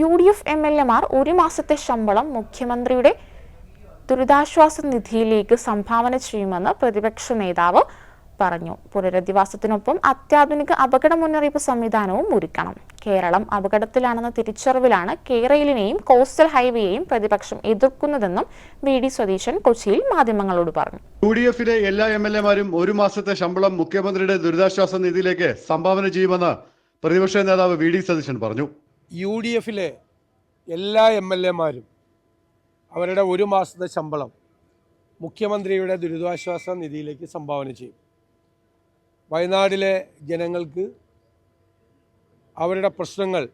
U D F M L എമാർ ഒരു മാസത്തെ ശമ്പളം മുഖ്യമന്ത്രിയുടെ ദുരിതാശ്വാസ നിധിയിലേക്ക് സംഭാവന ചെയ്യുമെന്ന് പ്രതിപക്ഷ നേതാവ് പറഞ്ഞു. പുനരധിവാസത്തിനൊപ്പം അത്യാധുനിക അപകട മുന്നറിയിപ്പ് സംവിധാനവും ഒരുക്കണം. കേരളം അപകടത്തിലാണെന്ന തിരിച്ചറിവിലാണ് കേരളിനെയും കോസ്റ്റൽ ഹൈവേയെയും പ്രതിപക്ഷം എതിർക്കുന്നതെന്നും വി ഡി സതീശൻ കൊച്ചിയിൽ മാധ്യമങ്ങളോട് പറഞ്ഞു. യു ഡി എഫിലെ എല്ലാ എം എൽ എമാരും ഒരു മാസത്തെ ശമ്പളം മുഖ്യമന്ത്രിയുടെ ദുരിതാശ്വാസ നിധിയിലേക്ക് സംഭാവന ചെയ്യുമെന്ന് പ്രതിപക്ഷ നേതാവ് വി ഡി സതീശൻ പറഞ്ഞു. യു ഡി എഫിലെ എല്ലാ എം എൽ എമാരും അവരുടെ ഒരു മാസത്തെ ശമ്പളം മുഖ്യമന്ത്രിയുടെ ദുരിതാശ്വാസ നിധിയിലേക്ക് സംഭാവന ചെയ്യും. വയനാടിലെ ജനങ്ങൾക്ക് അവരുടെ പ്രശ്നങ്ങൾ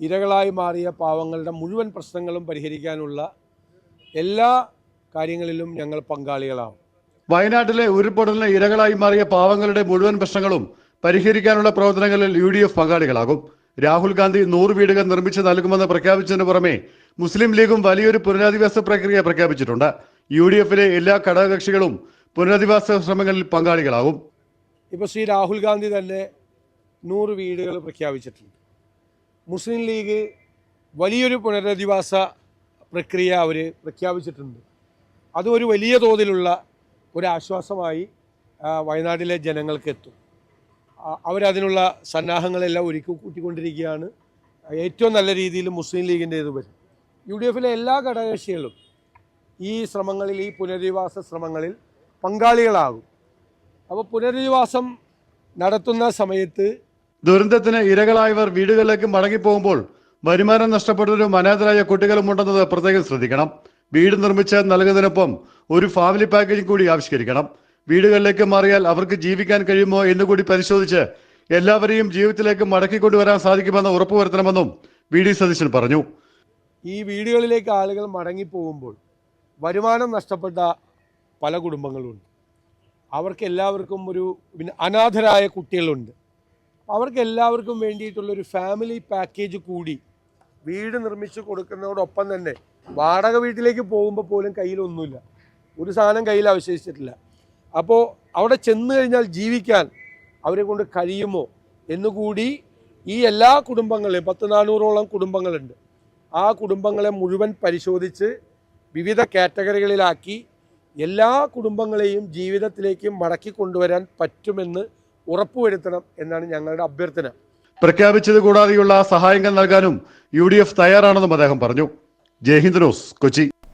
ഇരകളായി മാറിയ പാവങ്ങളുടെ മുഴുവൻ പ്രശ്നങ്ങളും പരിഹരിക്കാനുള്ള എല്ലാ കാര്യങ്ങളിലും ഞങ്ങൾ പങ്കാളികളാവും. വയനാട്ടിലെ ഉരുൾപൊട്ടലിന് ഇരകളായി മാറിയ പാവങ്ങളുടെ മുഴുവൻ പ്രശ്നങ്ങളും പരിഹരിക്കാനുള്ള പ്രവർത്തനങ്ങളിൽ യു പങ്കാളികളാകും. രാഹുൽ ഗാന്ധി നൂറ് വീടുകൾ നിർമ്മിച്ച് നൽകുമെന്ന് പ്രഖ്യാപിച്ചതിന് പുറമെ മുസ്ലിം ലീഗും വലിയൊരു പുനരധിവാസ പ്രക്രിയ പ്രഖ്യാപിച്ചിട്ടുണ്ട്. യു ഡി എഫിലെ എല്ലാ ഘടകകക്ഷികളും പുനരധിവാസ ശ്രമങ്ങളിൽ പങ്കാളികളാകും. ഇപ്പൊ ശ്രീ രാഹുൽ ഗാന്ധി തന്നെ നൂറ് വീടുകൾ പ്രഖ്യാപിച്ചിട്ടുണ്ട്. മുസ്ലിം ലീഗ് വലിയൊരു പുനരധിവാസ പ്രക്രിയ അവർ പ്രഖ്യാപിച്ചിട്ടുണ്ട്. അത് ഒരു വലിയ തോതിലുള്ള ഒരു ആശ്വാസമായി വയനാട്ടിലെ ജനങ്ങൾക്ക് എത്തും. അവരതിനുള്ള സന്നാഹങ്ങളെല്ലാം ഒരുക്കി കൂട്ടിക്കൊണ്ടിരിക്കുകയാണ്. ഏറ്റവും നല്ല രീതിയിൽ മുസ്ലിം ലീഗിന്റെ ഇത് വരും. യു ഡി എഫിലെ എല്ലാ ഘടകകക്ഷികളും ഈ ശ്രമങ്ങളിൽ ഈ പുനരധിവാസ ശ്രമങ്ങളിൽ പങ്കാളികളാകും. അപ്പോൾ പുനരധിവാസം നടത്തുന്ന സമയത്ത് ദുരന്തത്തിന് ഇരകളായവർ വീടുകളിലേക്ക് മടങ്ങിപ്പോകുമ്പോൾ വരുമാനം നഷ്ടപ്പെട്ടവരും അനാഥരായ കുട്ടികളും ഉണ്ടെന്നത് പ്രത്യേകം ശ്രദ്ധിക്കണം. വീട് നിർമ്മിച്ച് നൽകുന്നതിനൊപ്പം ഒരു ഫാമിലി പാക്കേജും കൂടി ആവിഷ്കരിക്കണം. വീടുകളിലേക്ക് മാറിയാൽ അവർക്ക് ജീവിക്കാൻ കഴിയുമോ എന്ന് കൂടി പരിശോധിച്ച് എല്ലാവരെയും ജീവിതത്തിലേക്ക് മടക്കി കൊണ്ടുവരാൻ സാധിക്കുമെന്ന് ഉറപ്പുവരുത്തണമെന്നും വി ഡി സതീശൻ പറഞ്ഞു. ഈ വീടുകളിലേക്ക് ആളുകൾ മടങ്ങിപ്പോകുമ്പോൾ വരുമാനം നഷ്ടപ്പെട്ട പല കുടുംബങ്ങളുണ്ട്. അവർക്ക് എല്ലാവർക്കും ഒരു പിന്നെ അനാഥരായ കുട്ടികളുണ്ട്. അവർക്ക് എല്ലാവർക്കും വേണ്ടിയിട്ടുള്ളൊരു ഫാമിലി പാക്കേജ് കൂടി വീട് നിർമ്മിച്ച് കൊടുക്കുന്നതോടൊപ്പം തന്നെ വാടക വീട്ടിലേക്ക് പോകുമ്പോൾ പോലും കയ്യിലൊന്നുമില്ല. ഒരു സാധനം കയ്യിൽ അവശേഷിച്ചിട്ടില്ല. അപ്പോൾ അവിടെ ചെന്ന് കഴിഞ്ഞാൽ ജീവിക്കാൻ അവരെ കൊണ്ട് കഴിയുമോ എന്നുകൂടി ഈ എല്ലാ കുടുംബങ്ങളെയും പത്ത് നാനൂറോളം കുടുംബങ്ങളുണ്ട്. ആ കുടുംബങ്ങളെ മുഴുവൻ പരിശോധിച്ച് വിവിധ കാറ്റഗറികളിലാക്കി എല്ലാ കുടുംബങ്ങളെയും ജീവിതത്തിലേക്ക് മടക്കി കൊണ്ടുവരാൻ പറ്റുമെന്ന് ഉറപ്പുവരുത്തണം എന്നാണ് ഞങ്ങളുടെ അഭ്യർത്ഥന. പ്രഖ്യാപിച്ചത് കൂടാതെയുള്ള സഹായങ്ങൾ നൽകാനും യു തയ്യാറാണെന്നും അദ്ദേഹം പറഞ്ഞു. ജയ്ഹിന്ദ് ന്യൂസ് കൊച്ചി.